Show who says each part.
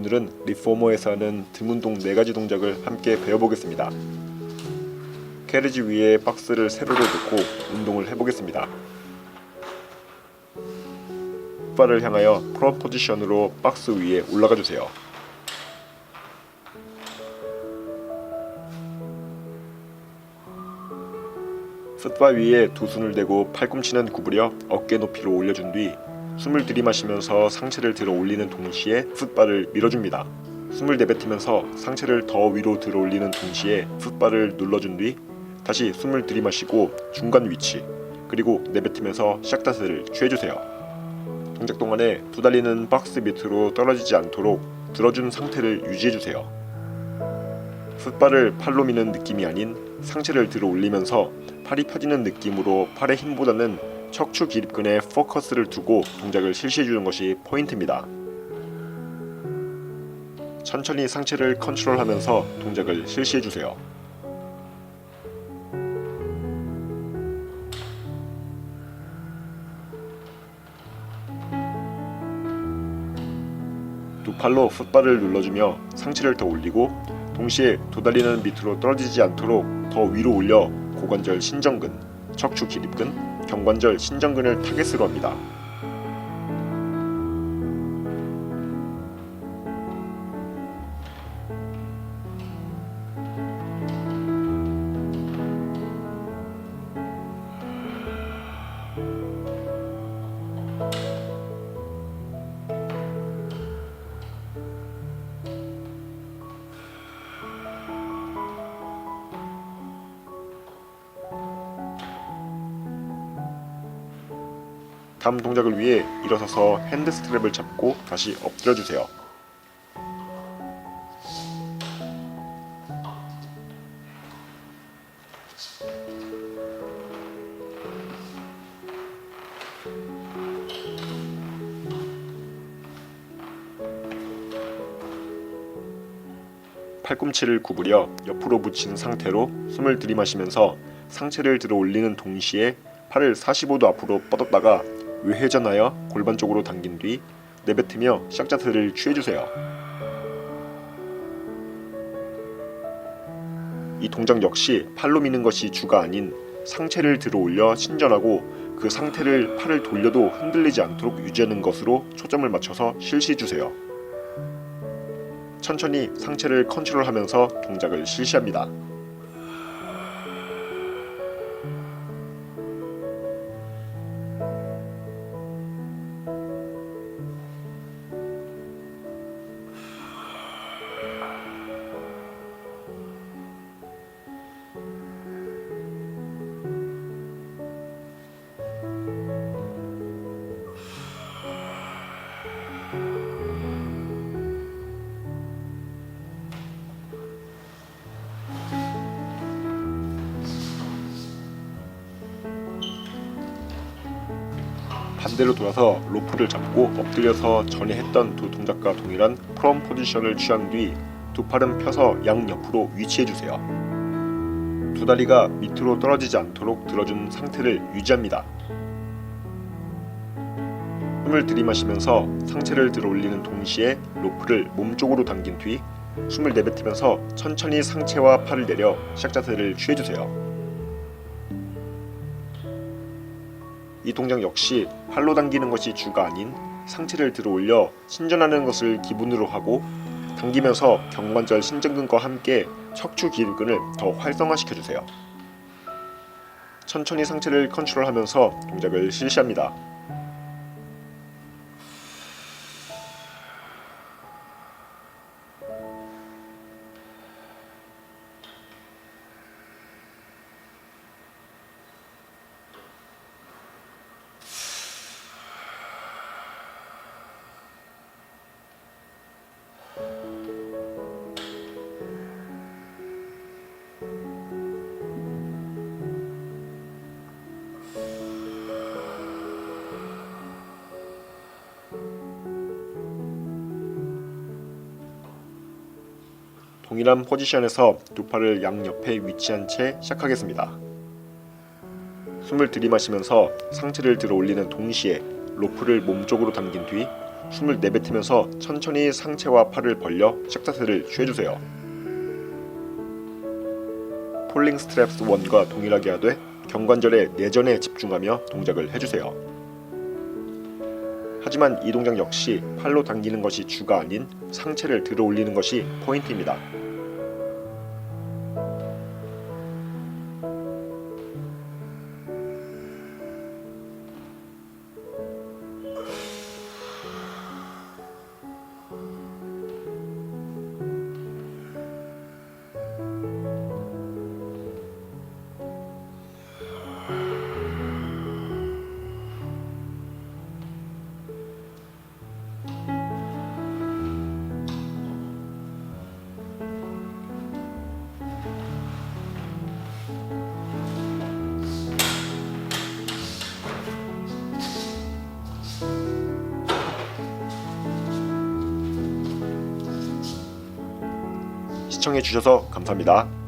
Speaker 1: 오늘은 리포머에서 하는 등 운동 4가지 동작을 함께 배워보겠습니다. 캐리지 위에 박스를 세로로 놓고 운동을 해보겠습니다. fut발을 향하여 프로 포지션으로 박스 위에 올라가 주세요. 풋발 위에 두 손을 대고 팔꿈치는 구부려 어깨 높이로 올려준 뒤 숨을 들이마시면서 상체를 들어 올리는 동시에 풋발을 밀어줍니다. 숨을 내뱉으면서 상체를 더 위로 들어 올리는 동시에 풋발을 눌러준 뒤 다시 숨을 들이마시고 중간 위치 그리고 내뱉으면서 시작 자세를 취해주세요. 동작 동안에 두 다리는 박스 밑으로 떨어지지 않도록 들어준 상태를 유지해주세요. 풋발을 팔로 미는 느낌이 아닌 상체를 들어 올리면서 팔이 펴지는 느낌으로 팔의 힘보다는 척추 기립근에 포커스를 두고 동작을 실시해 주는 것이 포인트입니다. 천천히 상체를 컨트롤하면서 동작을 실시해 주세요. 두 팔로 풋발을 눌러주며 상체를 더 올리고 동시에 두 다리는 밑으로 떨어지지 않도록 더 위로 올려 고관절 신전근, 척추 기립근, 경관절 신전근을 타겟으로 합니다. 다음 동작을 위해 일어서서 핸드 스트랩을 잡고 다시 엎드려 주세요. 팔꿈치를 구부려 옆으로 붙인 상태로 숨을 들이마시면서 상체를 들어 올리는 동시에 팔을 45도 앞으로 뻗었다가 외회전하여 골반 쪽으로 당긴 뒤 내뱉으며 시작 자세를 취해주세요. 이 동작 역시 팔로 미는 것이 주가 아닌 상체를 들어 올려 신전하고 그 상태를 팔을 돌려도 흔들리지 않도록 유지하는 것으로 초점을 맞춰서 실시해 주세요. 천천히 상체를 컨트롤하면서 동작을 실시합니다. 반대로 돌아서 로프를 잡고 엎드려서 전에 했던 두 동작과 동일한 프롬 포지션을 취한 뒤 두 팔은 펴서 양옆으로 위치해 주세요. 두 다리가 밑으로 떨어지지 않도록 들어준 상태를 유지합니다. 숨을 들이마시면서 상체를 들어 올리는 동시에 로프를 몸쪽으로 당긴 뒤 숨을 내뱉으면서 천천히 상체와 팔을 내려 시작 자세를 취해 주세요. 이 동작 역시 팔로 당기는 것이 주가 아닌 상체를 들어 올려 신전하는 것을 기본으로 하고 당기면서 경관절 신전근과 함께 척추 기립근을 더 활성화시켜 주세요. 천천히 상체를 컨트롤하면서 동작을 실시합니다. 동일한 포지션에서 두 팔을 양옆에 위치한 채 시작하겠습니다. 숨을 들이마시면서 상체를 들어 올리는 동시에 로프를 몸쪽으로 당긴 뒤 숨을 내뱉으면서 천천히 상체와 팔을 벌려 샥자세를 취해주세요. 폴링 스트랩스 1과 동일하게 하되 경관절의 내전에 집중하며 동작을 해주세요. 하지만 이 동작 역시 팔로 당기는 것이 주가 아닌 상체를 들어 올리는 것이 포인트입니다. 시청해 주셔서 감사합니다.